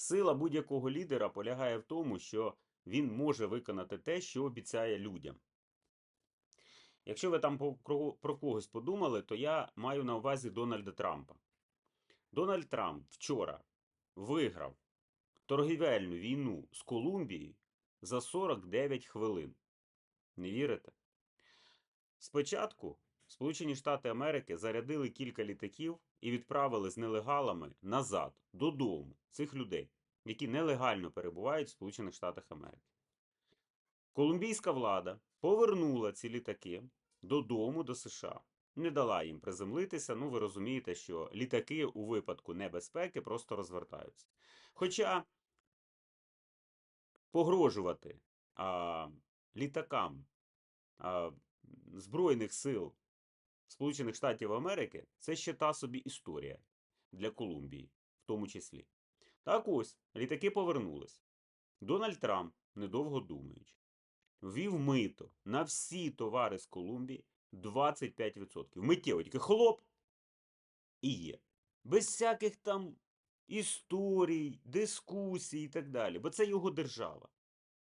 Сила будь-якого лідера полягає в тому, що він може виконати те, що обіцяє людям. Якщо ви там про, когось подумали, то я маю на увазі Дональда Трампа. Дональд Трамп вчора виграв торгівельну війну з Колумбією за 49 хвилин. Не вірите? Спочатку Сполучені Штати Америки зарядили кілька літаків і відправили з нелегалами назад додому цих людей, які нелегально перебувають в Сполучених Штатах Америки. Колумбійська влада повернула ці літаки додому до США. Не дала їм приземлитися. Ну, ви розумієте, що літаки у випадку небезпеки просто розвертаються. Хоча погрожувати а, літакам а, Збройних сил Сполучених Штатів Америки це ще та собі історія для Колумбії, в тому числі. Так ось, літаки повернулись. Дональд Трамп, недовго думаючи, ввів мито на всі товари з Колумбії 25%. Миттєво, тільки хлоп і є. Без всяких там історій, дискусій і так далі. Бо це його держава.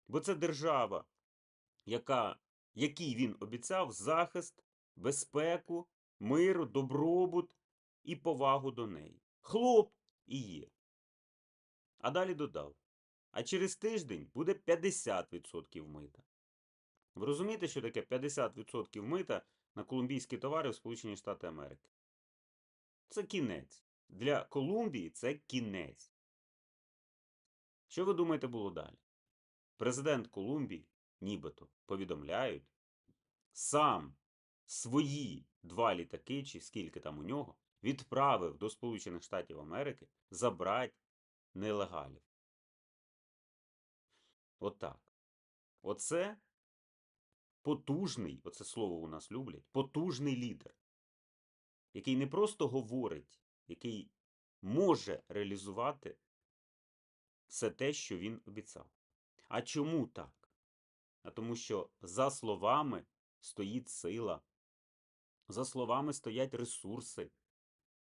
Бо це держава, яка, якій він обіцяв захист, безпеку, мир, добробут і повагу до неї. Хлоп і є. А далі додав. А через тиждень буде 50% мита. Ви розумієте, що таке 50% мита на колумбійські товари в Сполучені Штати Америки? Це кінець. Для Колумбії це кінець. Що ви думаєте було далі? Президент Колумбії, нібито, повідомляють, сам свої два літаки, чи скільки там у нього, відправив до Сполучених Штатів Америки забрати нелегалів. Отак. Оце потужний, оце слово у нас люблять, потужний лідер, який не просто говорить, який може реалізувати все те, що він обіцяв. А чому так? А тому що за словами стоїть сила, за словами стоять ресурси,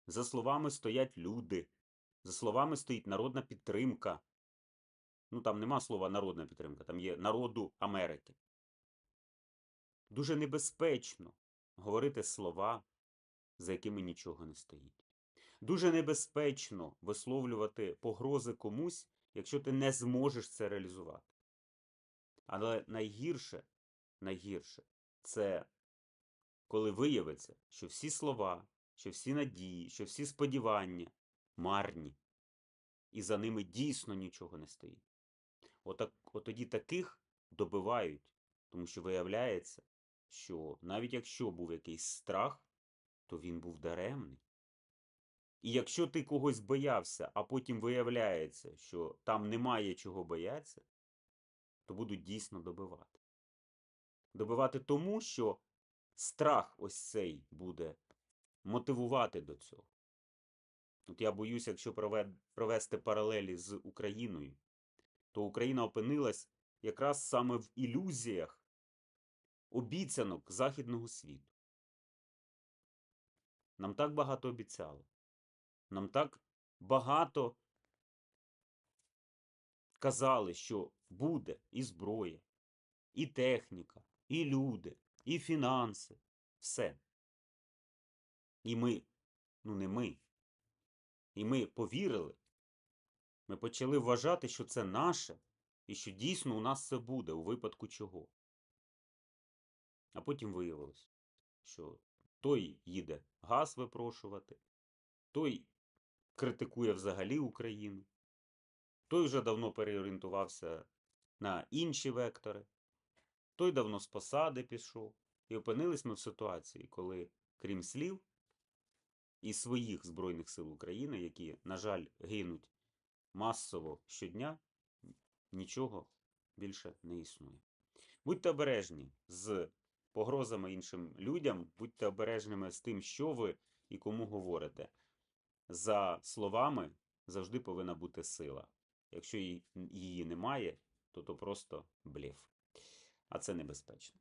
за словами стоять люди, за словами стоїть народна підтримка. Ну там нема слова народна підтримка, там є народу Америки. Дуже небезпечно говорити слова, за якими нічого не стоїть. Дуже небезпечно висловлювати погрози комусь, якщо ти не зможеш це реалізувати. Але найгірше, найгірше це коли виявиться, що всі слова, що всі надії, що всі сподівання марні, і за ними дійсно нічого не стоїть. Отак, от тоді таких добивають, тому що виявляється, що навіть якщо був якийсь страх, то він був даремний. І якщо ти когось боявся, а потім виявляється, що там немає чого боятися, то будуть дійсно добивати. Добивати тому, що страх ось цей буде мотивувати до цього. От я боюся, якщо провести паралелі з Україною, то Україна опинилась якраз саме в ілюзіях обіцянок Західного світу. Нам так багато обіцяли. Нам так багато казали, що буде і зброя, і техніка, і люди, і фінанси. Все. І ми, ну не ми. І ми повірили. Ми почали вважати, що це наше, і що дійсно у нас це буде, у випадку чого. А потім виявилось, що той їде газ випрошувати, той критикує взагалі Україну, той вже давно переорієнтувався на інші вектори, той давно з посади пішов. І опинились ми в ситуації, коли, крім слів і своїх Збройних сил України, які, на жаль, гинуть масово щодня, нічого більше не існує. Будьте обережні з погрозами іншим людям, будьте обережними з тим, що ви і кому говорите. За словами завжди повинна бути сила. Якщо її немає, то то просто блеф. А це небезпечно.